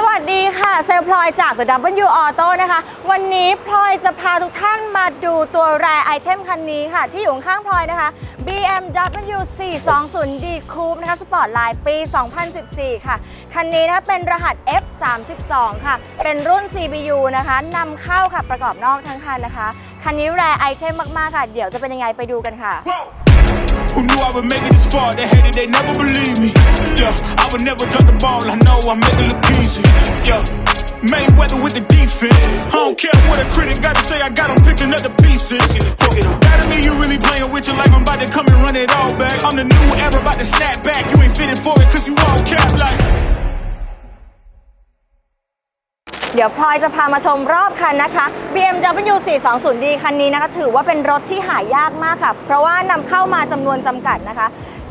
สวัสดีค่ะ เซลพลอยจาก The W Auto นะคะ วันนี้พลอยจะพาทุกท่านมาดูตัวแรไอเทมคันนี้ค่ะ ที่อยู่ข้างพลอยนะคะ BMW 420D Coupe นะคะ สปอร์ตไลน์ปี 2014 ค่ะ คันนี้นะคะเป็นรหัส F32 ค่ะ เป็นรุ่น CBU นะคะนำเข้าค่ะ ประกอบนอกทั้งคันนะคะ คันนี้แรไอเทมมาก ๆ ค่ะ เดี๋ยวจะเป็นยังไงไปดูกันค่ะ Who knew I would make it this far? They hated, they never believe me. Yeah, I would never drop the ball. I know I make it look easy. Yeah, Mayweather with the defense. I don't care what a critic got to say. I got 'em picking up the pieces. That me, you really playing with your life. I'm about to come and run it all back. I'm the new era, about to snap back. You ain't fitting for it, cause you ดี๋ยวพลอยจะพามาชมรอบคันนะคะ BMW 420D คันนี้นะคะ ถือว่าเป็นรถที่หายากมากค่ะ เพราะว่านำเข้ามาจำนวนจำกัดนะคะ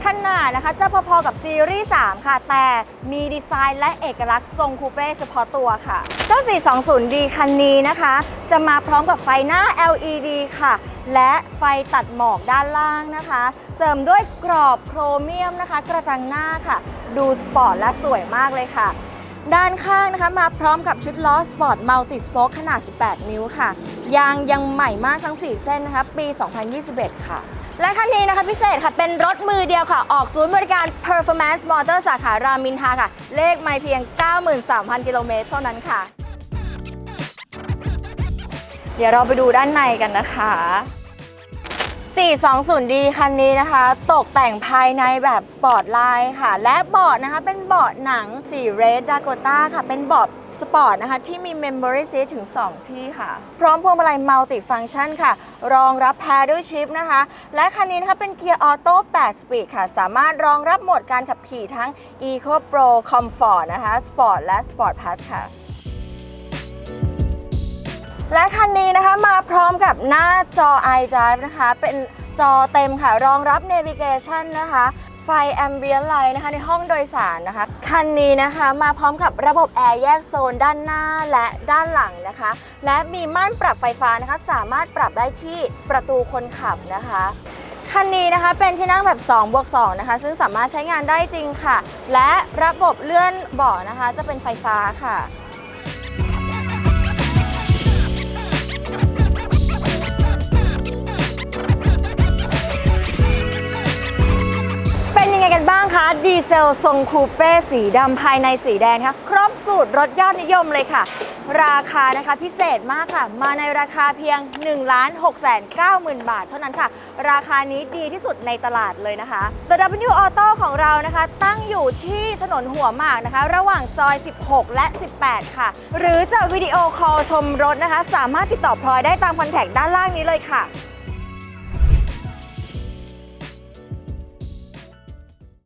ขนาดนะคะจะพอๆกับซีรีส์3ค่ะ แต่มีดีไซน์และเอกลักษณ์ทรงคูเป้เฉพาะตัวค่ะ เจ้า 420D คันนี้นะคะ จะมาพร้อมกับไฟหน้า LED ค่ะ และไฟตัดหมอกด้านล่างนะคะ เสริมด้วยกรอบโครเมียมนะคะ กระจังหน้าค่ะ ดูสปอร์ตและสวยมากเลยค่ะ ด้านข้างนะคะมาพร้อมกับชุดล้อสปอร์ตมัลติสโป๊กขนาด 18 นิ้วค่ะ ยางยังใหม่มากทั้ง 4 เส้นนะคะ ปี 2021 ค่ะ และคันนี้นะคะพิเศษค่ะ เป็นรถมือเดียวค่ะ ออกศูนย์บริการ Performance Motor สาขารามอินทาค่ะ เลขไม่เพียง 93,000 กิโลเมตรเท่านั้นค่ะ เดี๋ยวเราไปดูด้านในกันนะคะ 420D คันนี้นะคะ ตกแต่งภายในแบบสปอร์ตไลน์ค่ะ และเบาะนะคะ เป็นเบาะหนังสีเรดดากต้าค่ะ เป็นเบาะสปอร์ตนะคะ ที่มี Memory Seat ถึง 2 ที่ค่ะ พร้อมพวงมาลัยมัลติฟัง c t ชันค่ะ รองรับ Paddle Shift นะคะ และคันนี้นะคะเป็นเกียร์ออโต้8สปีดค่ะ สามารถรองรับโหมดการขับขี่ทั้ง Eco Pro Comfort นะคะ Sport และ Sport Plus ค่ะ และคันนี้นะคะมาพร้อมกับหน้าจอ iDrive นะคะ เป็นจอเต็มค่ะ รองรับ Navigation นะคะ ไฟ Ambient Light นะคะ ในห้องโดยสารนะคะ คันนี้นะคะมาพร้อมกับระบบแอร์แยกโซนด้านหน้าและด้านหลังนะคะ และมีม่านปรับไฟฟ้านะคะ สามารถปรับได้ที่ประตูคนขับนะคะคันนี้นะคะเป็นที่นั่งแบบ2บวก2นะคะ ซึ่งสามารถใช้งานได้จริงค่ะ และระบบเลื่อนเบาะนะคะ จะเป็นไฟฟ้าค่ะ ดีเซลทรงคูเป้สีดำภายในสีแดงคะครบสูตรรถยอดนิยมเลยค่ะ ราคานะคะพิเศษมากค่ะ มาในราคาเพียง 1 6 9 0 0 0 0 บาท เท่านั้นค่ะ ราคานี้ดีที่สุดในตลาดเลยนะคะ The W Auto ของเรานะคะ ตั้งอยู่ที่ถนนหัวหมากนะคะ ระหว่างซอย 16 และ 18 ค่ะ หรือจะวิดีโอคอลชมรถนะคะ สามารถติดต่อพลอยได้ตามคอนแทคด้านล่างนี้เลยค่ะ